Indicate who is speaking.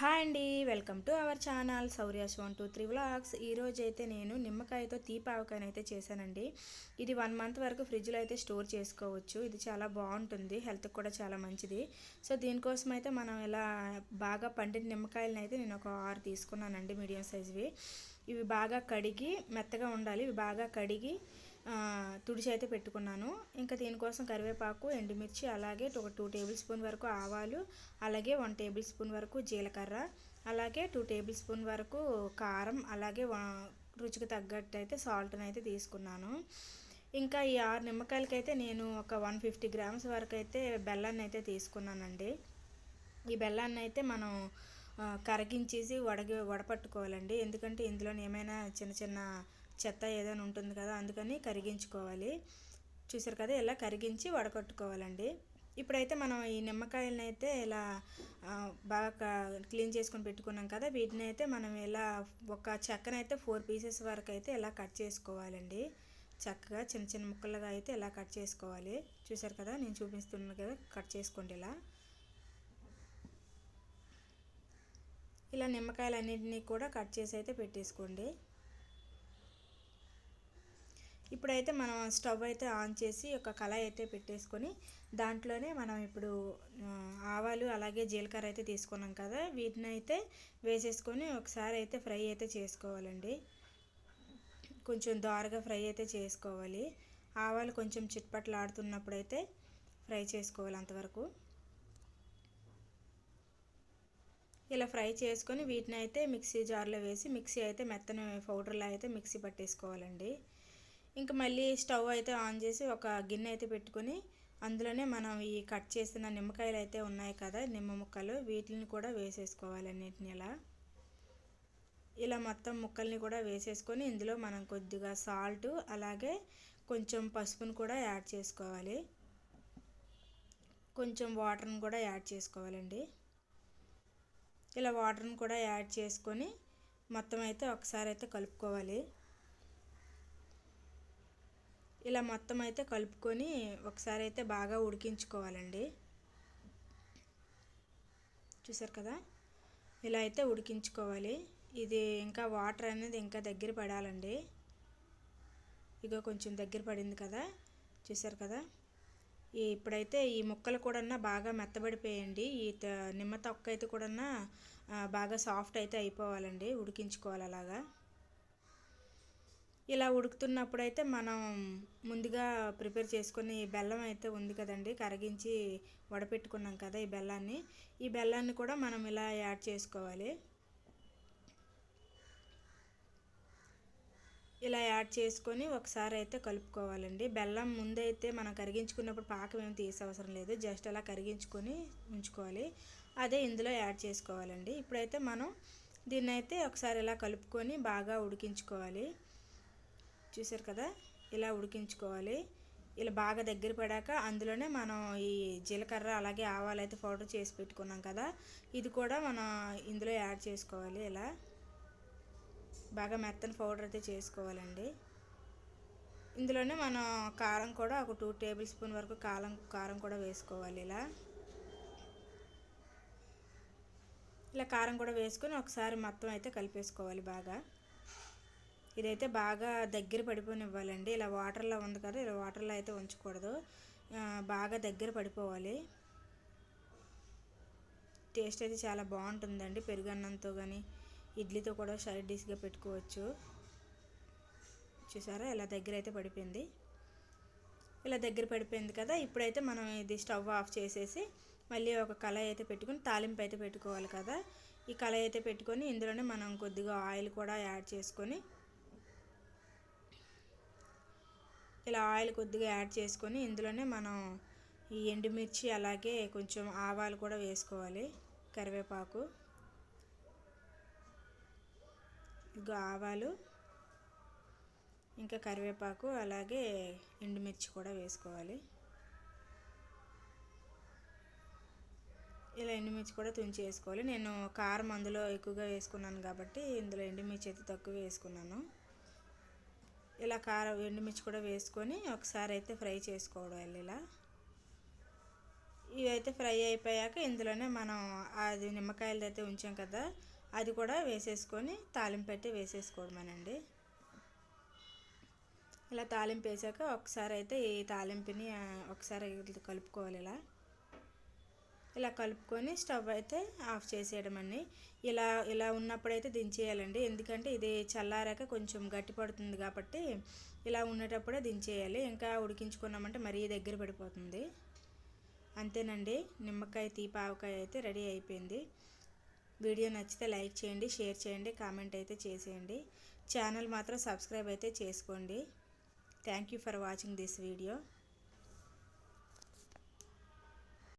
Speaker 1: Hi అండి welcome to our channel Sourya's one two three vlogs. ఈరోజు అయితే నేను నిమ్మకాయతో తీపావకాయని అయితే చేశానండి. ఇది వన్ మంత్ వరకు ఫ్రిడ్జ్లో అయితే స్టోర్ చేసుకోవచ్చు. ఇది చాలా బాగుంటుంది హెల్త్కి కూడా చాలా మంచిది. సో దీనికోసం అయితే మనం ఇలా బాగా పండిన నిమ్మకాయలను అయితే నేను ఒక ఆరు తీసుకున్నానండి మీడియం సైజ్వి. ఇవి బాగా కడిగి మెత్తగా ఉండాలి. ఇవి బాగా కడిగి తుడిచి అయితే పెట్టుకున్నాను. ఇంకా దీనికోసం కరివేపాకు ఎండుమిర్చి అలాగే ఒక టూ టేబుల్ స్పూన్ వరకు ఆవాలు అలాగే వన్ టేబుల్ స్పూన్ వరకు జీలకర్ర అలాగే టూ టేబుల్ స్పూన్ వరకు కారం అలాగే రుచికి తగ్గట్టు అయితే సాల్ట్ని అయితే తీసుకున్నాను. ఇంకా ఈ ఆరు నిమ్మకాయలకైతే నేను ఒక వన్ ఫిఫ్టీ గ్రామ్స్ వరకు అయితే బెల్లాన్ని అయితే తీసుకున్నానండి. ఈ బెల్లాన్ని అయితే మనం కరిగించేసి వడగ వడపట్టుకోవాలండి. ఎందుకంటే ఇందులో ఏమైనా చిన్న చిన్న చెత్త ఏదైనా ఉంటుంది కదా అందుకని కరిగించుకోవాలి. చూసారు కదా ఇలా కరిగించి వడకట్టుకోవాలండి. ఇప్పుడైతే మనం ఈ నిమ్మకాయలను అయితే ఇలా బాగా క్లీన్ చేసుకొని పెట్టుకున్నాం కదా వీటిని అయితే మనం ఇలా ఒక చెక్కనైతే ఫోర్ పీసెస్ వరకు అయితే ఇలా కట్ చేసుకోవాలండి. చక్కగా చిన్న చిన్న ముక్కలుగా అయితే ఇలా కట్ చేసుకోవాలి. చూసారు కదా నేను చూపిస్తున్నాను కదా కట్ చేసుకోండి ఇలా. ఇలా నిమ్మకాయలన్నింటినీ కూడా కట్ చేసి అయితే పెట్టేసుకోండి. ఇప్పుడైతే మనం స్టవ్ అయితే ఆన్ చేసి ఒక కళాయి అయితే పెట్టేసుకొని దాంట్లోనే మనం ఇప్పుడు ఆవాలు అలాగే జీలకర్ర అయితే తీసుకున్నాం కదా వీటిని అయితే వేసేసుకొని ఒకసారి అయితే ఫ్రై అయితే చేసుకోవాలండి. కొంచెం దారగా ఫ్రై అయితే చేసుకోవాలి. ఆవాలు కొంచెం చిట్పట్లు ఆడుతున్నప్పుడు అయితే ఫ్రై చేసుకోవాలి అంతవరకు. ఇలా ఫ్రై చేసుకొని వీటిని అయితే మిక్సీ జార్లో వేసి మిక్సీ అయితే మెత్తని పౌడర్లో అయితే మిక్సీ పట్టేసుకోవాలండి. ఇంకా మళ్ళీ స్టవ్ అయితే ఆన్ చేసి ఒక గిన్నె అయితే పెట్టుకొని అందులోనే మనం ఈ కట్ చేసిన నిమ్మకాయలు అయితే ఉన్నాయి కదా నిమ్మ ముక్కలు వీటిని కూడా వేసేసుకోవాలి అన్నిటిని ఇలా ఇలా మొత్తం ముక్కల్ని కూడా వేసేసుకొని ఇందులో మనం కొద్దిగా సాల్ట్ అలాగే కొంచెం పసుపును కూడా యాడ్ చేసుకోవాలి. కొంచెం వాటర్ని కూడా యాడ్ చేసుకోవాలండి. ఇలా వాటర్ని కూడా యాడ్ చేసుకొని మొత్తం అయితే ఒకసారి అయితే కలుపుకోవాలి. ఇలా మొత్తం అయితే కలుపుకొని ఒకసారి అయితే బాగా ఉడికించుకోవాలండి. చూసారు కదా? ఇలా అయితే ఉడికించుకోవాలి. ఇది ఇంకా వాటర్ అనేది ఇంకా దగ్గర పడాలండి. ఇగో కొంచెం దగ్గర పడింది కదా? చూసారు కదా? ఇప్పుడైతే ఈ ముక్కలు కూడా బాగా మెత్తబడిపోయండి. ఈ నిమ్మ తొక్క అయితే కూడా బాగా సాఫ్ట్ అయితే అయిపోవాలండి. ఉడికించుకోవాలి అలాగా. ఇలా ఉడుకుతున్నప్పుడు అయితే మనం ముందుగా ప్రిపేర్ చేసుకుని బెల్లం అయితే ఉంది కదండి కరిగించి వడపెట్టుకున్నాం కదా ఈ బెల్లాన్ని. ఈ బెల్లాన్ని కూడా మనం ఇలా యాడ్ చేసుకోవాలి. ఇలా యాడ్ చేసుకొని ఒకసారి అయితే కలుపుకోవాలండి. బెల్లం ముందైతే మనం కరిగించుకున్నప్పుడు పాకం ఏమి తీసవసరం అవసరం లేదు జస్ట్ అలా కరిగించుకొని ఉంచుకోవాలి. అదే ఇందులో యాడ్ చేసుకోవాలండి. ఇప్పుడైతే మనం దీన్ని అయితే ఒకసారి ఇలా కలుపుకొని బాగా ఉడికించుకోవాలి. చూసారు కదా? ఇలా ఉడికించుకోవాలి. ఇలా బాగా దగ్గర పడాక అందులోనే మనం ఈ జీలకర్ర అలాగే ఆవాలు అయితే పౌడర్ చేసి పెట్టుకున్నాం కదా? ఇది కూడా మనం ఇందులో యాడ్ చేసుకోవాలి ఇలా. బాగా మెత్తని పౌడర్ అయితే చేసుకోవాలండి. ఇందులోనే మనం కారం కూడా ఒక టూ టేబుల్ స్పూన్ వరకు కారం కారం కూడా వేసుకోవాలి ఇలా. ఇలా కారం కూడా వేసుకొని ఒకసారి మొత్తం అయితే కలిపేసుకోవాలి బాగా. ఇదైతే బాగా దగ్గర పడిపోనివ్వాలండి. ఇలా వాటర్లో ఉంది కదా ఇలా వాటర్లో అయితే ఉంచకూడదు. బాగా దగ్గర పడిపోవాలి. టేస్ట్ అయితే చాలా బాగుంటుందండి. పెరుగన్నంతో కానీ ఇడ్లీతో కూడా సైడ్ డిష్గా పెట్టుకోవచ్చు. చూసారా? ఇలా దగ్గర అయితే పడిపోయింది. ఇలా దగ్గర పడిపోయింది కదా ఇప్పుడైతే మనం ఇది స్టవ్ ఆఫ్ చేసేసి మళ్ళీ ఒక కళాయి అయితే పెట్టుకొని తాలింపు అయితే పెట్టుకోవాలి కదా. ఈ కళాయి అయితే పెట్టుకొని ఇందులోనే మనం కొద్దిగా ఆయిల్ కూడా యాడ్ చేసుకొని ఇలా ఆయిల్ కొద్దిగా యాడ్ చేసుకొని ఇందులోనే మనం ఈ ఎండుమిర్చి అలాగే కొంచెం ఆవాలు కూడా వేసుకోవాలి కరివేపాకు ఇంకా ఆవాలు ఇంకా కరివేపాకు అలాగే ఎండుమిర్చి కూడా వేసుకోవాలి. ఇలా ఎండుమిర్చి కూడా తుంచి వేసుకోవాలి నేను కారం అందులో ఎక్కువగా వేసుకున్నాను కాబట్టి ఇందులో ఎండుమిర్చి అయితే తక్కువ వేసుకున్నాను. ఇలా కారం ఎండుమిర్చి కూడా వేసుకొని ఒకసారి అయితే ఫ్రై చేసుకోవడం ఇలా. ఇవైతే ఫ్రై అయిపోయాక ఇందులోనే మనం అది నిమ్మకాయలు అయితే ఉంచాం కదా అది కూడా వేసేసుకొని తాలింపు అయితే వేసేసుకోవడమేనండి ఇలా తాలింపు వేసాక ఒకసారి అయితే ఈ తాలింపుని ఒకసారి కలుపుకోవాలి ఇలా. ఇలా కలుపుకొని స్టవ్ అయితే ఆఫ్ చేసేయడం అండి ఇలా ఇలా ఉన్నప్పుడైతే దించేయాలండి. ఎందుకంటే ఇది చల్లారాక కొంచెం గట్టి పడుతుంది కాబట్టి ఇలా ఉండేటప్పుడే దించేయాలి. ఇంకా ఉడికించుకున్నామంటే మరీ దగ్గర పడిపోతుంది. అంతేనండి. నిమ్మకాయ తీపావకాయ అయితే రెడీ అయిపోయింది. వీడియో నచ్చితే లైక్ చేయండి షేర్ చేయండి కామెంట్ అయితే చేసేయండి. ఛానల్ మాత్రం సబ్స్క్రైబ్ అయితే చేసుకోండి. Thank you for watching this video.